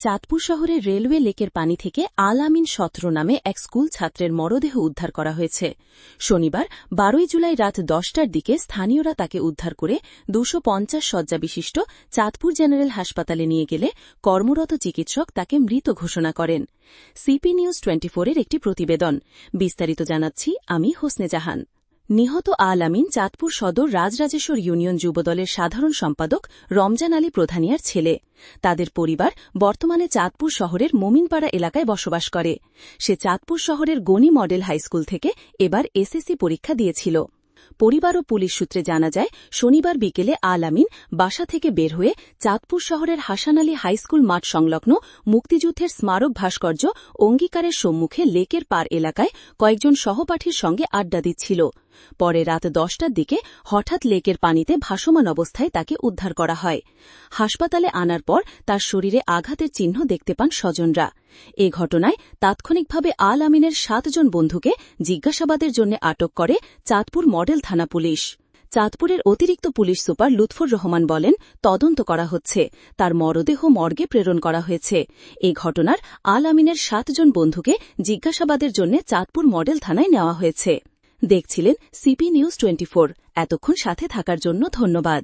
চাঁদপুর শহরের রেলওয়ে লেকের পানি থেকে আল আমিন সত্র নামে এক স্কুল ছাত্রের মরদেহ উদ্ধার করা হয়েছে। শনিবার, বারোই জুলাই রাত দশটার দিকে স্থানীয়রা তাকে উদ্ধার করে দুশো পঞ্চাশ শয্যা বিশিষ্ট চাঁদপুর জেনারেল হাসপাতালে নিয়ে গেলে কর্মরত চিকিৎসক তাকে মৃত ঘোষণা করেন। সিপি নিউজ টোয়েন্টি ফোরের একটি প্রতিবেদন। বিস্তারিত জানাচ্ছি আমি হোসনে জাহান। নিহত আল আমিন চাঁদপুর সদর রাজরাজেশ্বর ইউনিয়ন যুবদলের সাধারণ সম্পাদক রমজান আলী প্রধানিয়ার ছেলে। তাদের পরিবার বর্তমানে চাঁদপুর শহরের মোমিনপাড়া এলাকায় বসবাস করে। সে চাঁদপুর শহরের গণি মডেল হাইস্কুল থেকে এবার এসএসসি পরীক্ষা দিয়েছিল। পরিবার ও পুলিশ সূত্রে জানা যায়, শনিবার বিকেলে আল আমিন বাসা থেকে বের হয়ে চাঁদপুর শহরের হাসান আলী হাইস্কুল মাঠ সংলগ্ন মুক্তিযুদ্ধের স্মারক ভাস্কর্য অঙ্গীকারের সম্মুখে লেকের পার এলাকায় কয়েকজন সহপাঠীর সঙ্গে আড্ডা দিচ্ছিল। পরে রাত দশটার দিকে হঠাৎ লেকের পানিতে ভাসমান অবস্থায় তাকে উদ্ধার করা হয়। হাসপাতালে আনার পর তার শরীরে আঘাতের চিহ্ন দেখতে পান স্বজনরা। এ ঘটনায় তাৎক্ষণিকভাবে আল আমিনের সাতজন বন্ধুকে জিজ্ঞাসাবাদের জন্য আটক করে চাঁদপুর মডেল থানা পুলিশ। চাঁদপুরের অতিরিক্ত পুলিশ সুপার লুৎফর রহমান বলেন, তদন্ত করা হচ্ছে। তার মরদেহ মর্গে প্রেরণ করা হয়েছে। এই ঘটনার আল আমিনের সাতজন বন্ধুকে জিজ্ঞাসাবাদের জন্য চাঁদপুর মডেল থানায় নেওয়া হয়েছে। দেখছিলেন সিপি নিউজ টোয়েন্টি এতক্ষণ সাথে থাকার জন্য ধন্যবাদ।